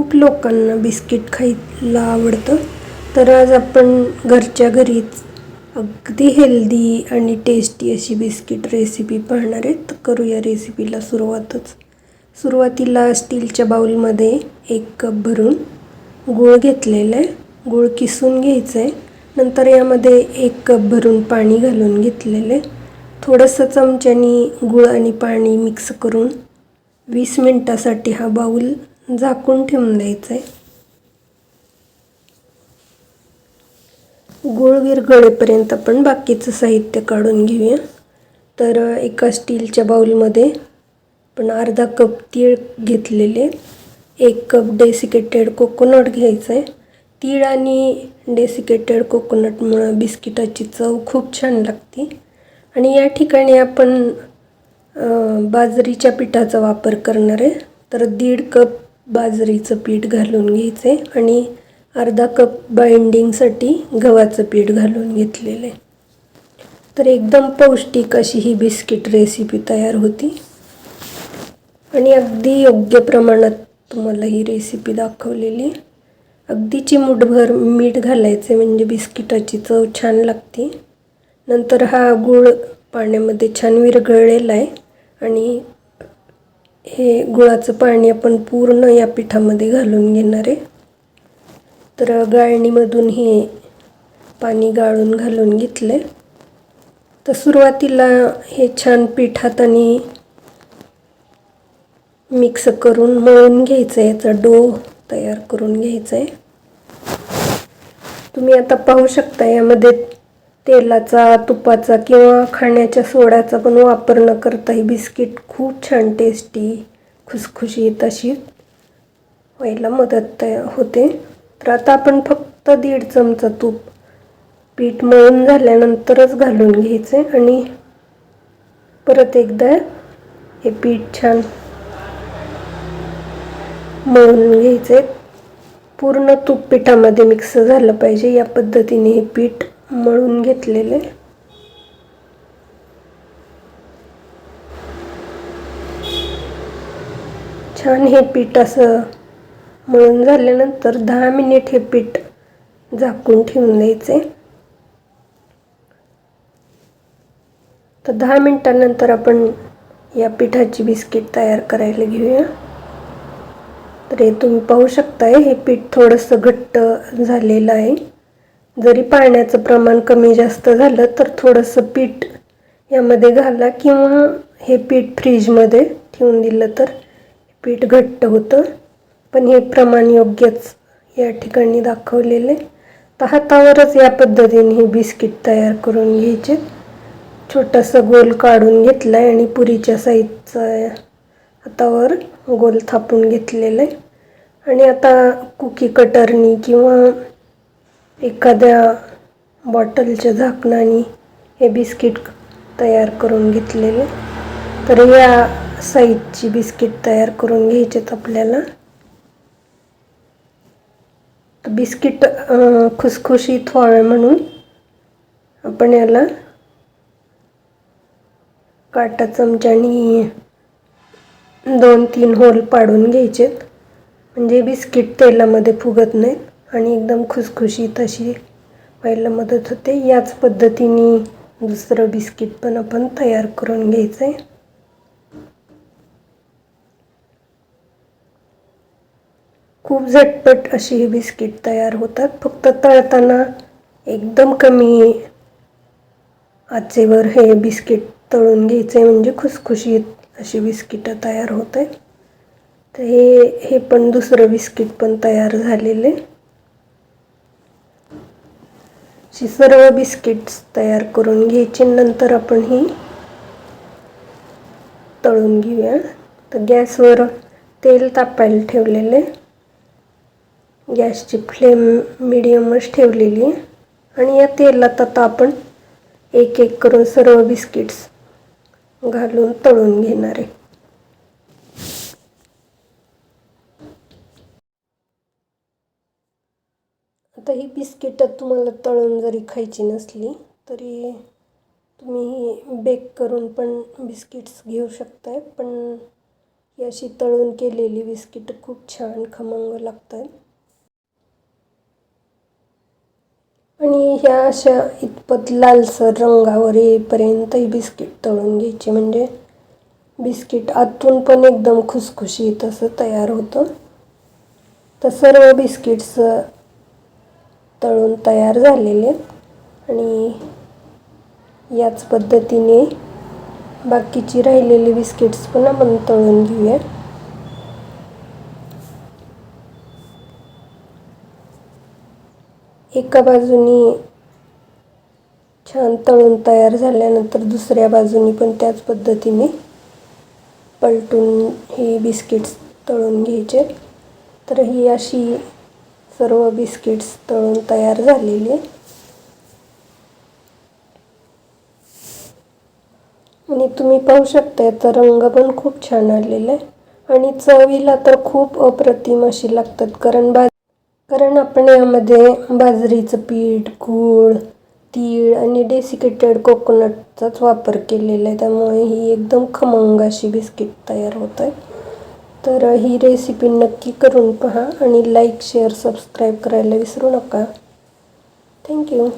खूप लोकांना बिस्किट खायला आवडतं. तर आज आपण घरच्या घरीच अगदी हेल्दी आणि टेस्टी अशी बिस्किट रेसिपी पाहणार आहे. तर करूया रेसिपीला सुरुवातच. सुरुवातीला स्टीलच्या बाउलमध्ये एक कप भरून गूळ घेतलेलं आहे. गूळ किसून घ्यायचं आहे नंतर यामध्ये एक कप भरून पाणी घालून घेतलेलं आहे. थोडंसं चमच्यानी गूळ आणि पाणी मिक्स करून वीस मिनटासाठी हा बाऊल झाकून ठेवून द्यायचं आहे गूळ विरघळेपर्यंत आपण बाकीचं साहित्य काढून घेऊया. तर एका स्टीलच्या बाऊलमध्ये आपण अर्धा कप तीळ घेतलेले. एक कप डेसिकेटेड कोकोनट घ्यायचं आहे तीळ आणि डेसिकेटेड कोकोनटमुळं बिस्किटाची चव खूप छान लागते. आणि या ठिकाणी आपण बाजरीच्या पिठाचा वापर करणार आहे. तर दीड कप बाजरीचं पीठ घालून घ्यायचे आणि अर्धा कप बाइंडिंगसाठी गव्हाचं पीठ घालून घेतलेलं आहे. तर एकदम पौष्टिक अशी ही बिस्किट रेसिपी तयार होती. आणि अगदी योग्य प्रमाणात तुम्हाला ही रेसिपी दाखवलेली अगदी चिमूटभर मीठ घालायचे म्हणजे बिस्किटाची चव छान लागते. नंतर हा गूळ पाण्यामध्ये छान विरघळलेला आहे. आणि हे गुळाचं पाणी आपण पूर्ण या पिठामध्ये घालून घेणार आहे. तर गाळणीमधून हे पाणी गाळून घालून घेतलं आहे तर सुरुवातीला हे छान पीठ हाताने मिक्स करून मळून घ्यायचं आहे याचा डो तयार करून घ्यायचा आहे तुम्ही आता पाहू शकता यामध्ये तेलाचा तुपाचा किंवा खाण्याच्या सोड्याचा पण वापर न करता ही बिस्किट खूप छान टेस्टी खुसखुशीत अशी व्हायला मदत होते. तर आता आपण फक्त दीड चमचा तूप पीठ मळून झाल्यानंतरच घालून घ्यायचे आणि परत एकदा हे पीठ छान मळून घ्यायचे. पूर्ण तूप पिठामध्ये मिक्स झालं पाहिजे. या पद्धतीने हे पीठ मळून घेतलेले. छान हे पीठ असं मळून झाल्यानंतर दहा मिनिट हे पीठ झाकून ठेवून द्यायचे. तर दहा मिनिटानंतर आपण या पिठाची बिस्किट तयार करायला घेऊया. तर हे तुम्ही पाहू शकताय हे पीठ थोडंसं घट्ट झालेलं आहे. जरी पाण्याचं प्रमाण कमी जास्त झालं तर थोडंसं पीठ यामध्ये घाला किंवा हे पीठ फ्रीजमध्ये ठेवून दिलं तर पीठ घट्ट होतं. पण हे प्रमाण योग्यच या ठिकाणी दाखवलेले तर हातावरच या पद्धतीने हे बिस्किट तयार करून घ्यायचे. छोटंसं गोल काढून घेतला आहे आणि पुरीच्या साईजचा हातावर गोल थापून घेतलेला आहे. आणि आता कुकी कटरनी किंवा एखाद्या बॉटलच्या झाकणाने हे बिस्किट तयार करून घेतलेले. तर या साईजची बिस्किट तयार करून घ्यायचेत आपल्याला. बिस्किट खुसखुशीत व्हावे म्हणून आपण याला काटा चमच्याने दोन तीन होल पाडून घ्यायचेत. म्हणजे बिस्किट तेलामध्ये फुगत नाहीत. आणि एकदम खुसखुशीत अशी व्हायला मदत होते. याच पद्धतीने दुसरं बिस्किट पण आपण तयार करून घ्यायचं आहे खूप झटपट अशी ही बिस्किट तयार होतात. फक्त तळताना एकदम कमी आचेवर हे बिस्किट तळून घ्यायचे म्हणजे खुसखुशीत अशी बिस्किटं तयार होत. आहे तर हे हे पण दुसरं बिस्किट पण तयार झालेले. अशी सर्व बिस्किट्स तयार करून घ्यायची. नंतर आपण ही तळून घेऊया. तर गॅसवर तेल तापायला ठेवलेले गॅसची फ्लेम मिडियमच ठेवलेली आणि या तेलात आता आपण एक एक करून सर्व बिस्किट्स घालून तळून घेणार आहे. आता ही बिस्किटं तुम्हाला तळून जरी खायची नसली तरी तुम्ही बेक करून पण बिस्किट्स घेऊ शकताय. पण ही अशी तळून केलेली बिस्किटं खूप छान खमंग लागतात आणि ह्या अशा इतपत लालसर रंगावर येईपर्यंत ही बिस्किट तळून घ्यायची. म्हणजे बिस्किट आतून पण एकदम खुसखुशीत असं तयार होतं. तर सर्व बिस्किट्स तळून तयार झालेले आहेत. आणि याच पद्धतीने बाकीची राहिलेली बिस्किट्स पण आपण तळून घेऊया एका बाजूनी छान तळून तयार झाल्यानंतर दुसऱ्या बाजूनी पण त्याच पद्धतीने पलटून हे बिस्किट्स तळून घ्यायचे. तर ही अशी सर्व बिस्किट्स तळून तयार झालेली. आणि तुम्ही पाहू शकता याचा रंग पण खूप छान आलेला आहे. आणि चवीला तर खूप अप्रतिम अशी लागतात कारण बा कारण आपण यामध्ये बाजरीचं पीठ गूळ तीळ आणि डेसिकेटेड कोकोनटचाच वापर केलेला आहे. त्यामुळे ही एकदम खमंग अशी बिस्किट तयार होत आहे. तर ही रेसिपी नक्की करून पहा आणि लाईक शेअर सबस्क्राईब करायला विसरू नका. थँक्यू